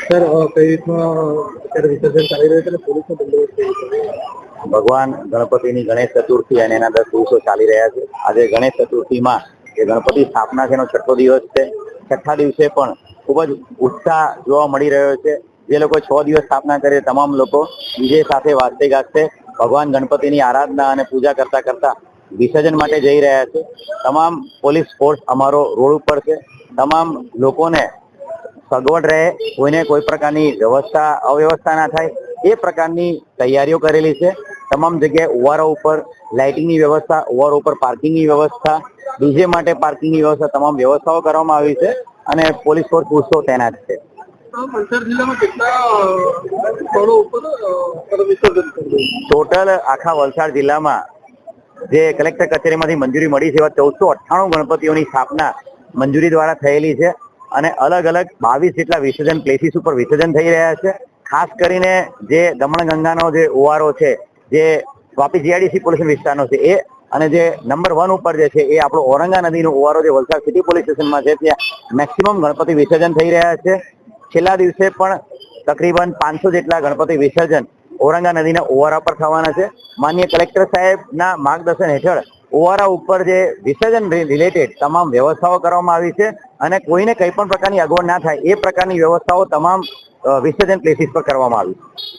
Sir કઈ રીતનું ચાલી રહ્યું છે પોલીસનો બંદોબસ્ત ભગવાન ગણપતિની ગણેશ ચતુર્થી અને એના દસ દિવસો ચાલી રહ્યા છે. આજે ગણેશ ચતુર્થીમાં જે ગણપતિ સ્થાપના છે, એનો છઠ્ઠો દિવસ છે. છઠ્ઠા દિવસે પણ ખૂબ જ ઉત્સાહ જોવા મળી રહ્યો છે. જે લોકો છ દિવસ સ્થાપના કરે, તમામ લોકો બીજે સાથે વાજતે ગાજતે ભગવાન ગણપતિની આરાધના અને પૂજા કરતા કરતા વિસર્જન માટે જઈ રહ્યા છે. તમામ પોલીસ ફોર્સ અમારો રોડ ઉપર છે. તમામ લોકોને સગવડ રહે કોઈને કોઈ પ્રકારની વ્યવસ્થા અવ્યવસ્થા ના થાય એ પ્રકારની તૈયારીઓ કરેલી છે. તમામ જગ્યાએ ઓવારો ઉપર લાઇટિંગની વ્યવસ્થા ઓવારો ઉપર પાર્કિંગની વ્યવસ્થા ડીજે માટે પાર્કિંગની વ્યવસ્થા તમામ વ્યવસ્થાઓ કરવામાં આવી છે અને પોલીસ ફોર્સ પૂછતો તૈનાત છે. ટોટલ આખા વલસાડ જિલ્લામાં જે કલેક્ટર કચેરીમાંથી મંજૂરી મળી છે એવા ચૌદસો અઠ્ઠાણું ગણપતિઓની સ્થાપના મંજૂરી દ્વારા થયેલી છે અને અલગ અલગ બાવીસ જેટલા વિસર્જન પ્લેસીસ ઉપર વિસર્જન થઈ રહ્યા છે. ખાસ કરીને જે દમણગંગાનો જે ઓવારો છે, જે વાપી જીઆઈડીસી પોલીસ વિસ્તારનો છે, એ અને જે નંબર વન ઉપર જે છે, એ આપણો ઓરંગા નદીનો ઓવારો જે વલસાડ સિટી પોલીસ સ્ટેશનમાં છે, ત્યાં મેક્સિમમ ગણપતિ વિસર્જન થઈ રહ્યા છે. છેલ્લા દિવસે પણ તકરીબન પાંચસો જેટલા ગણપતિ વિસર્જન ઓરંગા નદીના ઓવારા પર થવાના છે. માન્ય કલેક્ટર સાહેબના માર્ગદર્શન હેઠળ ઓવારા ઉપર જે વિસર્જન રિલેટેડ તમામ વ્યવસ્થાઓ કરવામાં આવી છે અને કોઈને કંઈ પણ પ્રકારની અગવડ ના થાય એ પ્રકારની વ્યવસ્થાઓ તમામ વિસર્જન પ્લેસીસ પર કરવામાં આવી છે.